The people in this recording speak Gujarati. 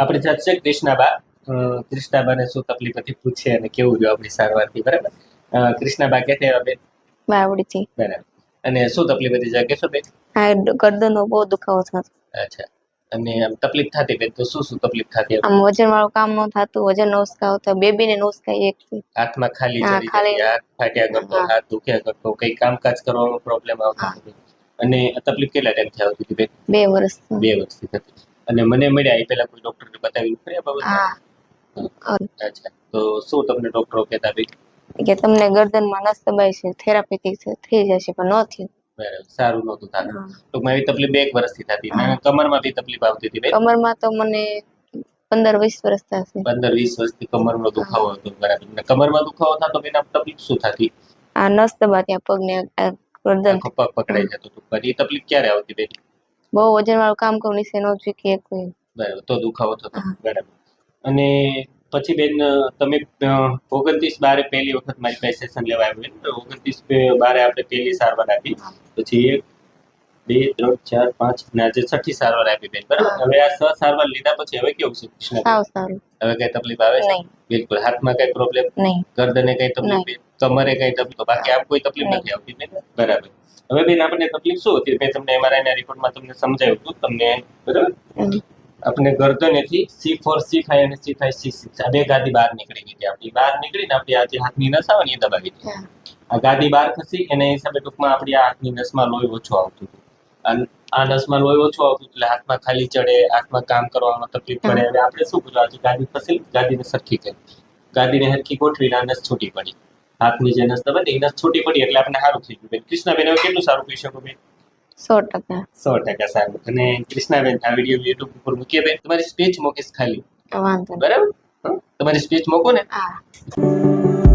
આપણી સાથે કૃષ્ણાબા. કૃષ્ણાબાને શું તકલીફ હતી પૂછે અને કેવું રહ્યું આપણી સારવારથી બરાબર? કૃષ્ણાબા કે તેવા બેન બાવડીથી બરાબર. અને શું તકલીફ હતી જરા કહેશો બેન? હા ગરદનનો બહુ દુખાવો થતો અચ્છા. અને આમ તકલીફ થતી બેન તો શું શું તકલીફ થતી આમ વજન વાળું કામ ન થતું વજન નો ઉસકાવ તો બેબી ને નો ઉસકાય એક. હાથમાં ખાલી જરી ખાલી. હાથ ફાટ્યા કરતો હાથ દુખ્યા કરતો કઈ કામકાજ કરવાનો પ્રોબ્લેમ આવતો અને તકલીફ કેટલા ટાઈમથી આવતી હતી બેન? બે વર્ષ બે વર્ષથી થતી. અને મને મળ્યા એ પહેલા કોઈ ડોક્ટરને બતાવી ખરી આ બાબતમાં? અચ્છા. તો શું તમને ડોક્ટરો કહેતા ભાઈ કે તમને ગરદનમાં નસ દબાઈ છે થેરાપીથી થઈ જશે પણ ન થયું. સારું નહોતું થતું. ટૂંકમાં એવી તકલીફ બે એક વર્ષથી થતી. અને કમરમાં બી તકલીફ આવતી હતી કમરમાં તો મને પંદર વીસ વર્ષ થશે. પંદર વીસ વર્ષથી કમરનો દુખાવો હતો બરાબર. ને કમરમાં દુખાવો થતો એના તકલીફ શું થતી? આ નસ દબાતી આ પગને ગરદન. પગ પકડાઈ જતો તો એ તકલીફ ક્યારે આવતી બેન બહુ વજન વાળું કામ કરું નિશે ન ઝૂકી કોઈ બરાબર તો દુખાવો થતો બરાબર. અને પછી બેન તમે ઓગણત્રીસ બારે પહેલી વખત મારી પાસે સેશન લેવા આવ્યું તો ઓગણત્રીસ બારે આપણે પહેલી સારવાર આપી. પછી એક બે ત્રણ ચાર પાંચ અને આજે છઠ્ઠી સારવાર આપી બેન બરાબર? હવે આ છ સારવાર લીધા પછી હવે કેવું છે કૃષ્ણ હવે કઈ તકલીફ આવે છે? બિલકુલ. હાથમાં કઈ પ્રોબ્લેમ નહીં. ગરદને કઈ તકલીફ? કમરે કઈ તકલીફ? બાકી આપ કોઈ તકલીફ નથી આવતી બેન? બરાબર. હવે બેન આપણે તકલીફ શું હતી? મેં તમને એમઆરઆઈ ના રિપોર્ટમાં તમને સમજાવ્યું હતું તમને બરાબર. આપણે ગરદનેથી સી ફોર સી ફાઈવ અને સી ફાઈવ સી સિક્સ આ બે ગાદી બહાર નીકળી ગઈ હતી. આપણી બહાર નીકળીને આપણી આ જે હાથની નસ આવે ને એ દબાવી દીધી આ ગાદી બહાર ખસી એના હિસાબે ટૂંકમાં આપણી આ હાથની નસમાં લોહી ઓછું આવતું હતું. આ નસમાં લોહી ઓછું આવતું એટલે હાથમાં ખાલી ચડે હાથમાં કામ કરવામાં તકલીફ પડે. હવે આપણે શું કર્યું? આજે ગાદી ફસી ગાદીને સરખી કરી. ગાદીને સરખી ગોઠવીને આ નસ છૂટી પડી. હાથની જે નસ દબાવી એ નસ છૂટી પડી એટલે આપણે સારું થઈ ગયું. બેન કૃષ્ણાબેન હવે કેટલું સારું કહી શકો બેન? સો ટકા. સો ટકા સારું. અને કૃષ્ણાબેન આ વીડિયો યુટ્યુબ ઉપર મૂકીએ બેન તમારી સ્પીચ મૂકીશ ખાલી. વાંધો બરાબર? તમારી સ્પીચ મૂકો ને? હા.